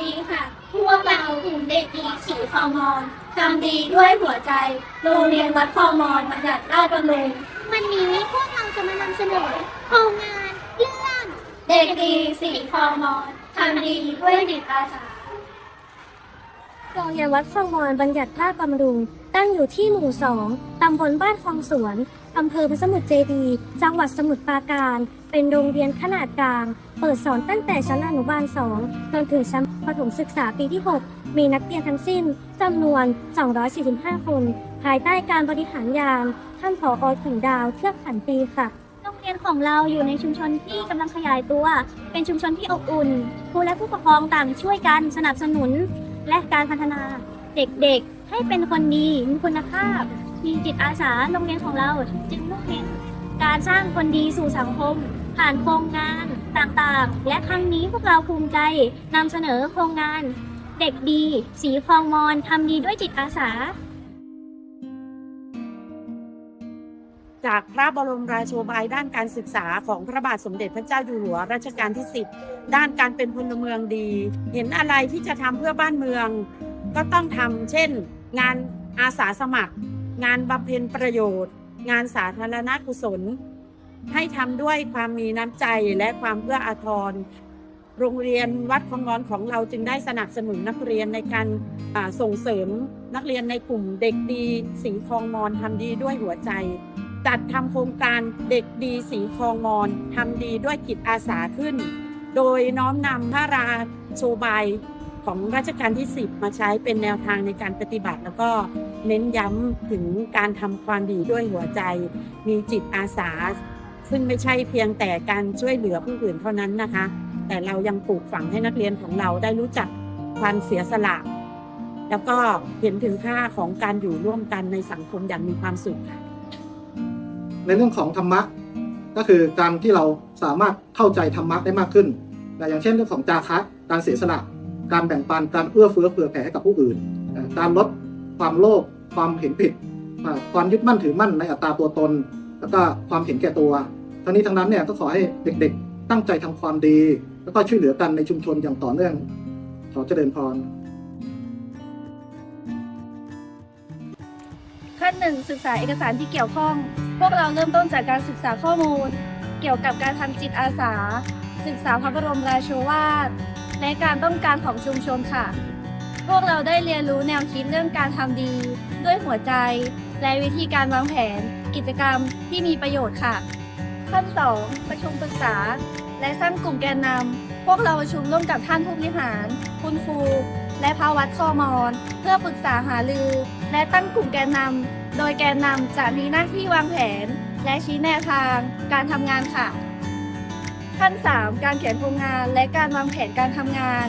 นี้ค่ะ พวกเรากลุ่มเด็กดีสีฟอมอนทำดีด้วยหัวใจ โรงเรียนวัดฟอมอนบัญญัติราชบำรุงวันนี้พวกเราจะมานำเสนอโครงงานเรื่องเด็กดีสีฟอมอนทำดีด้วยจิตอาสาโรงเรียนวัดฟองมอนบัญญัติราชบำรุง ตั้งอยู่ที่หมู่สองตำบลบ้านฟองสวน อำเภอพระสมุทรเจดี จังหวัดสมุทรปราการ เป็นโรงเรียนขนาดกลาง เปิดสอนตั้งแต่ชั้นอนุบาล 2 จนถึงชั้นประถมศึกษาปีที่ 6 มีนักเรียนทั้งสิ้นจำนวน 245 คน ภายใต้การบริหารงานท่านผอถึงดาวเทือกขันตีค่ะโรงเรียนของเราอยู่ในชุมชนที่กำลังขยายตัว เป็นชุมชนที่อบอุ่น ครูและผู้ปกครองต่างช่วยกันสนับสนุน และการพัฒนาเด็กๆ ให้เป็นคนดีมีคุณภาพ มีจิตอาสาโรงเรียนของเราจึงมุ่งเน้นการสร้างคนดีสู่สังคม ผ่านโครงงานต่างๆ และครั้งนี้พวกเราภูมิใจนำเสนอโครงงาน เด็กดี สีคลองมอนทำดีด้วยจิตอาสา จากพระบรมราโชบายด้านการศึกษาของพระบาทสมเด็จพระเจ้าอยู่หัวรัชกาลที่ 10 ด้านการเป็นพลเมืองดี เห็นอะไรที่จะทำเพื่อบ้านเมือง ก็ต้องทำเช่น งานอาสาสมัคร งานบำเพ็ญประโยชน์ งานสาธารณกุศล ให้ทำด้วยความมีน้ำใจและความเพื่ออาทร โรงเรียนวัดคลองงอนของเราจึงได้สนับสนุนนักเรียนในการส่งเสริมนักเรียนในกลุ่มเด็กดีสีคลองมอนทำดีด้วยหัวใจ จัดทำโครงการเด็กดีสีคลองมอนทำดีด้วยจิตอาสาขึ้น โดยน้อมนำพระราโชบายของรัชกาลที่ 10 มาใช้เป็นแนวทางในการปฏิบัติ แล้วก็เน้นย้ำถึงการทำความดีด้วยหัวใจ มีจิตอาสา ซึ่งไม่ใช่เพียงแต่การช่วยเหลือผู้อื่นเท่านั้นนะคะ แต่เรายังปลูกฝังให้นักเรียนของเราได้รู้จักความเสียสละ แล้วก็เห็นถึงค่าของการอยู่ร่วมกันในสังคมอย่างมีความสุขค่ะในเรื่องของธรรมะก็คือการที่เราสามารถเข้าใจธรรมะได้มากขึ้นนะอย่างเช่นเรื่องของจาคะการเสียสละ การแบ่งปัน การเอื้อเฟื้อเผื่อแผ่ให้กับผู้อื่นนะการลดความโลภ ความเห็นผิด ความยึดมั่นถือมั่นในอัตราตัวตน แล้วก็ความเห็นแก่ตัว ทั้งนี้ทั้งนั้นเนี่ยก็ขอให้เด็กๆ ตั้งใจทำความดี แล้วก็ช่วยเหลือกันในชุมชนอย่างต่อเนื่อง ขอเจริญพรขั้นหนึ่งศึกษาเอกสารที่เกี่ยวข้อง พวกเราเริ่มต้นจากการศึกษาข้อมูล เกี่ยวกับการทำจิตอาสา ศึกษาพระบรมราโชวาทและการต้องการของชุมชนค่ะ พวกเราได้เรียนรู้แนวคิดเรื่องการทำดี ด้วยหัวใจ และวิธีการวางแผน กิจกรรมที่มีประโยชน์ค่ะ ขั้นสองประชุมปรึกษา และสร้างกลุ่มแกนนำพวกเราประชุมร่วมกับท่านผู้บริหาร คุณครู และภาวัดคอมอน เพื่อปรึกษาหารือ และตั้งกลุ่มแกนนำโดยแกนนำจะมีหน้าที่วางแผน และชี้แนวทางการทำงานค่ะ ขั้น 3 การเขียนโครงงานและการวางแผนการทำงาน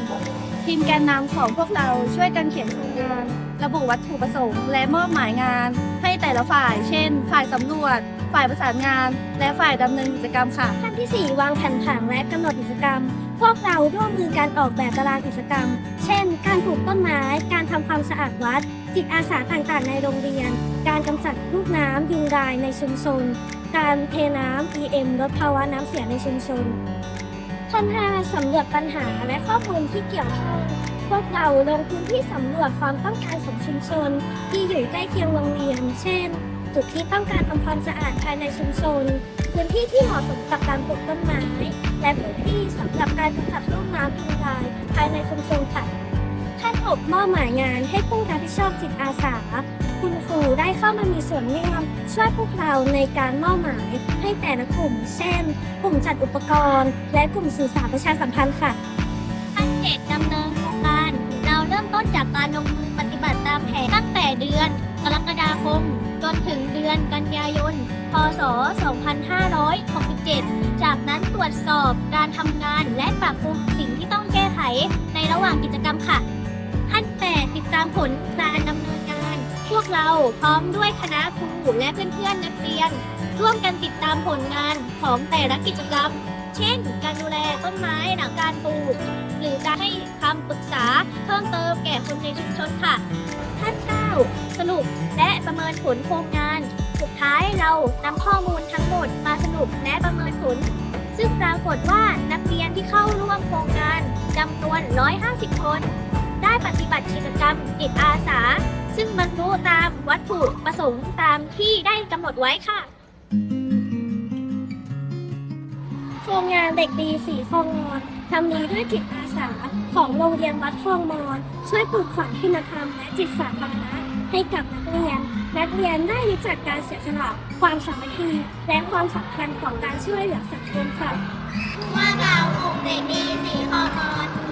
ทีมแกนนำของพวกเราช่วยกันเขียนโครงงาน ระบุวัตถุประสงค์ และมอบหมายงาน ให้แต่ละฝ่าย เช่น ฝ่ายสำรวจ ฝ่ายประสานงาน และฝ่ายดำเนินกิจกรรมค่ะ ขั้นที่ 4 วางแผนผังและกำหนดกิจกรรม พวกเราร่วมมือการออกแบบตารางกิจกรรม เช่น การปลูกต้นไม้ การทำความสะอาดวัด จิตอาสาต่างๆ ในโรงเรียน การกำจัดลูกน้ำยุงลายในชุมชน การเทน้ำ PM ลดภาวะน้ำเสียในชุมชน ขั้น5สำรวจปัญหาและข้อมูลที่เกี่ยวข้องพวกเราลงพื้นที่สำรวจความต้องการของชุมชน ที่อยู่ใกล้เคียงโรงเรียน เช่น จุดที่ต้องการทำความสะอาดภายในชุมชน พื้นที่ที่เหมาะสมกับการปลูกต้นไม้ และพื้นที่สำหรับการกำจัดลูกน้ำยุงลายภายในชุมชนค่ะท่านอบมอบหมายงานให้ผู้รับผิดชอบจิตอาสา คุณครูได้เข้ามามีส่วนร่วมช่วยพวกเราในการมอบหมายให้แต่ละกลุ่ม เช่น กลุ่มจัดอุปกรณ์ และกลุ่มสื่อสารประชาสัมพันธ์ค่ะขั้นเจ็ดดำเนินโครงการ เราเริ่มต้นจากการลงมือปฏิบัติตามแผนตั้งแต่เดือนกรกฎาคม จนถึงเดือนกันยายน พศ 2567 จากนั้นตรวจสอบการทำงานและปรับปรุงสิ่งที่ต้องแก้ไขในระหว่างกิจกรรมค่ะ ขั้น 8 ติดตามผลการดำเนินงาน พวกเราพร้อมด้วยคณะครูและเพื่อนๆนักเรียน ร่วมกันติดตามผลงานของแต่ละกิจกรรม เช่น การดูแลต้นไม้หลังการปลูก หรือการให้คำปรึกษาเพิ่มเติมแก่คนในชุมชนค่ะ สรุปและประเมินผลโครงงาน สุดท้ายเรานำข้อมูลทั้งหมดมาสรุปและประเมินผล ซึ่งปรากฏว่านักเรียนที่เข้าร่วมโครงงานจำนวน 150 คน ได้ปฏิบัติกิจกรรมจิตอาสา ซึ่งบรรลุตามวัตถุประสงค์ตามที่ได้กำหนดไว้ค่ะ งานเด็กดีสีคลองมอนทำดีด้วยจิตอาสาของโรงเรียนวัดคลองมอนช่วยปลูกฝังคุณธรรมและจิตสาธารณะให้กับนักเรียน นักเรียนได้รู้จักการเสียสละความสามัคคีและความสำคัญของการช่วยเหลือสังคมค่ะว่าเรากลุ่มเด็กดีสีคลองมอน